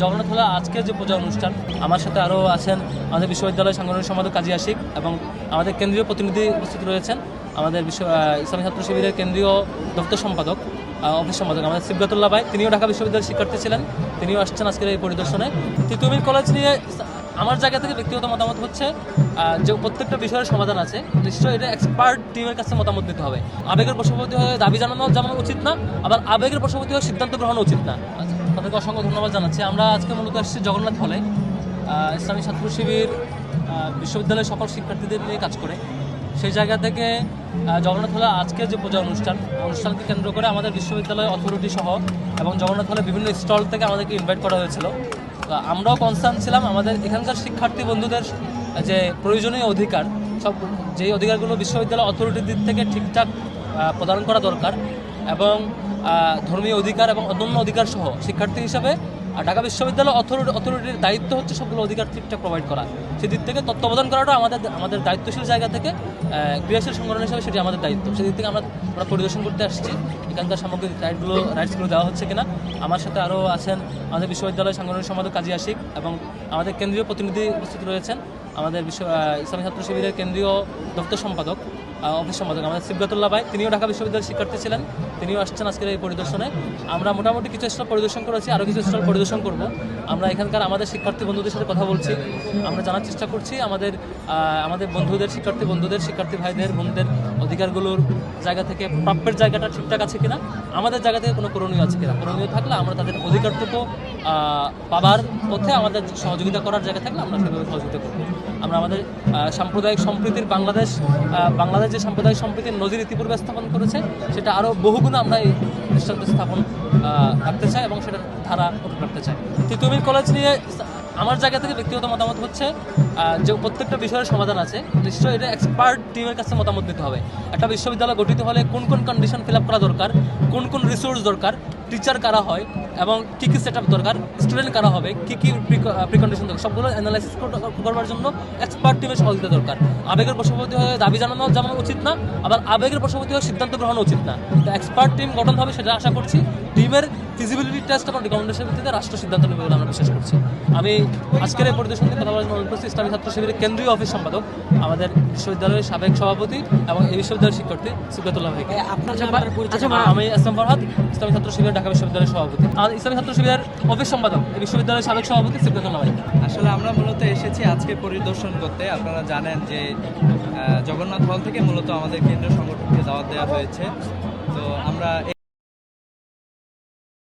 জগন্নাথ হলে আজকের যে পূজা অনুষ্ঠান। আমার সাথে আরও আছেন আমাদের বিশ্ববিদ্যালয় সাংগঠনিক সম্পাদক কাজী আশিক এবং আমাদের কেন্দ্রীয় প্রতিনিধি উপস্থিত রয়েছেন আমাদের বিশ্ব ইসলামী ছাত্র শিবিরের কেন্দ্রীয় দপ্তর সম্পাদক অফিস সম্পাদক আমাদের সিবগাতুল্লাহ ভাই। তিনিও ঢাকা বিশ্ববিদ্যালয়ের শিক্ষার্থী ছিলেন। তিনিও আসছেন আজকের এই পরিদর্শনে। তিতুমির কলেজ নিয়ে আমার জায়গা থেকে ব্যক্তিগত মতামত হচ্ছে যে প্রত্যেকটা বিষয়ের সমাধান আছে, নিশ্চয়ই এটা এক্সপার্ট টিমের কাছে মতামত দিতে হবে। আবেগের বশবর্তী হয়ে দাবি জানানো যেমন উচিত না, আবার আবেগের বশবর্তী হয়ে সিদ্ধান্ত গ্রহণ উচিত না। তাদেরকে অসংখ্য ধন্যবাদ জানাচ্ছি। আমরা আজকে মূলত এসেছি জগন্নাথ হলে। ইসলামী ছাত্র শিবির বিশ্ববিদ্যালয়ের সকল শিক্ষার্থীদের নিয়ে কাজ করে। সেই জায়গা থেকে জগন্নাথ হলে আজকে যে পূজা অনুষ্ঠান, অনুষ্ঠানকে কেন্দ্র করে আমাদের বিশ্ববিদ্যালয় অথরিটি সহ এবং জগন্নাথ হলে বিভিন্ন স্টল থেকে আমাদেরকে ইনভাইট করা হয়েছিল। তো আমরাও কনসার্ন ছিলাম। আমাদের এখানকার শিক্ষার্থী বন্ধুদের, যে প্রয়োজনীয় অধিকার, সব, যেই অধিকারগুলো বিশ্ববিদ্যালয় অথরিটির দিক থেকে ঠিকঠাক প্রদান করা দরকার এবং ধর্মীয় অধিকার এবং অন্যান্য অধিকার সহ শিক্ষার্থী হিসাবে আর ঢাকা বিশ্ববিদ্যালয় অথরিটি অথরিটির দায়িত্ব হচ্ছে সবগুলো অধিকার ঠিকঠাক প্রোভাইড করা। সেদিক থেকে তত্ত্বাবধান করাটা আমাদের আমাদের দায়িত্বশীল জায়গা থেকে ক্রিয়াশীল সংগঠন হিসাবে সেটি আমাদের দায়িত্ব। সেদিক থেকে আমরা আমরা পরিদর্শন করতে আসছি, এখানকার সামগ্রিক রাইটগুলো রাইটসগুলো দেওয়া হচ্ছে কিনা। আমার সাথে আরও আছেন আমাদের বিশ্ববিদ্যালয় সাংগঠনিক সম্পাদক কাজী আশিক এবং আমাদের কেন্দ্রীয় প্রতিনিধি উপস্থিত রয়েছেন। আমাদের বিশ্ব ইসলামী ছাত্র শিবিরের কেন্দ্রীয় দপ্তর সম্পাদক। অফিস সম্পাদক আমাদের সিবগাতুল্লাহ ভাই, তিনিও ঢাকা বিশ্ববিদ্যালয়ের শিক্ষার্থী ছিলেন, তিনিও আসছেন আজকের এই পরিদর্শনে। আমরা মোটামুটি কিছু স্টল পরিদর্শন করেছি আরও কিছু স্টল পরিদর্শন করব। আমরা এখানকার আমাদের শিক্ষার্থী বন্ধুদের সাথে কথা বলছি, আমরা জানার চেষ্টা করছি আমাদের আমাদের বন্ধুদের, শিক্ষার্থী বন্ধুদের, শিক্ষার্থী ভাইদের, বোনদের অধিকারগুলোর জায়গা থেকে, প্রাপ্যের জায়গাটা ঠিকঠাক আছে কিনা, আমাদের জায়গা থেকে কোনো করণীয় আছে কিনা। করণীয় থাকলে আমরা তাদের অধিকারটুকু পাবার পথে আমাদের সহযোগিতা করার জায়গা থাকলে আমরা সেভাবে সহযোগিতা করব। আমরা আমাদের সাম্প্রদায়িক সম্প্রীতির বাংলাদেশ বাংলাদেশ যে সাম্প্রদায়িক সম্প্রীতির নজির ইতিপূর্বে স্থাপন করেছে, সেটা আরও বহুগুণ আমরা এই দৃষ্টান্ত স্থাপন রাখতে চাই এবং সেটার ধারা অটুট রাখতে চাই। তিতুমির কলেজ নিয়ে আমার জায়গা থেকে ব্যক্তিগত মতামত হচ্ছে যে প্রত্যেকটা বিষয়ের সমাধান আছে, নিশ্চয়ই এটা এক্সপার্ট টিমের কাছে মতামত দিতে হবে। একটা বিশ্ববিদ্যালয় গঠিত হলে কোন কোন কন্ডিশন ফিল করা দরকার, কোন কোন রিসোর্স দরকার টিচার কারা হয় এবং কী কী সেট দরকার? স্টুডেন্ট কারা হবে? কী কী প্রিকন্ডিশন দরকার? সবগুলো অ্যানালাইসিস করবার জন্য এক্সপার্ট টিমের সহযোগিতা দরকার। আবেগের বশবর্তী হয়ে দাবি জানানো যেমন উচিত না আবার আবেগের বশবর্তী হয়ে সিদ্ধান্ত গ্রহণ উচিত না। তো এক্সপার্ট টিম গঠন হবে সেটা আশা করছি। টিমের ফিজিবিলিটি টেস্ট এবং রিকমেন্ডেশনের ভিত্তিতে রাষ্ট্র সিদ্ধান্ত নেবে বলে আমরা বিশ্বাস করছি। আমি আজকের এই পরিদর্শন থেকে কথা বলার জন্য অনুরোধ করছি ইসলামী ছাত্র শিবিরের কেন্দ্রীয় অফিস সম্পাদক আমাদের বিশ্ববিদ্যালয়ের সাবেক সভাপতি এবং এই বিশ্ববিদ্যালয়ের শিক্ষার্থী সিবগাতুল্লাহ ভাইকে। আচ্ছা। আমি আসলাম ফরহাদ ইসলামী ছাত্র শিবির ঢাকা বিশ্ববিদ্যালয়ের সভাপতি। ইসলামী ছাত্র শিবিরের অফিস সম্পাদক বিশ্ববিদ্যালয়ের সাবেক সভাপতি সিবগাতুল্লাহ ভাই আসলে আমরা মূলত এসেছি আজকে পরিদর্শন করতে। আপনারা জানেন যে জগন্নাথ হল থেকে মূলত আমাদের কেন্দ্রীয় সংগঠনকে দাওয়াত দেওয়া হয়েছে। তো আমরা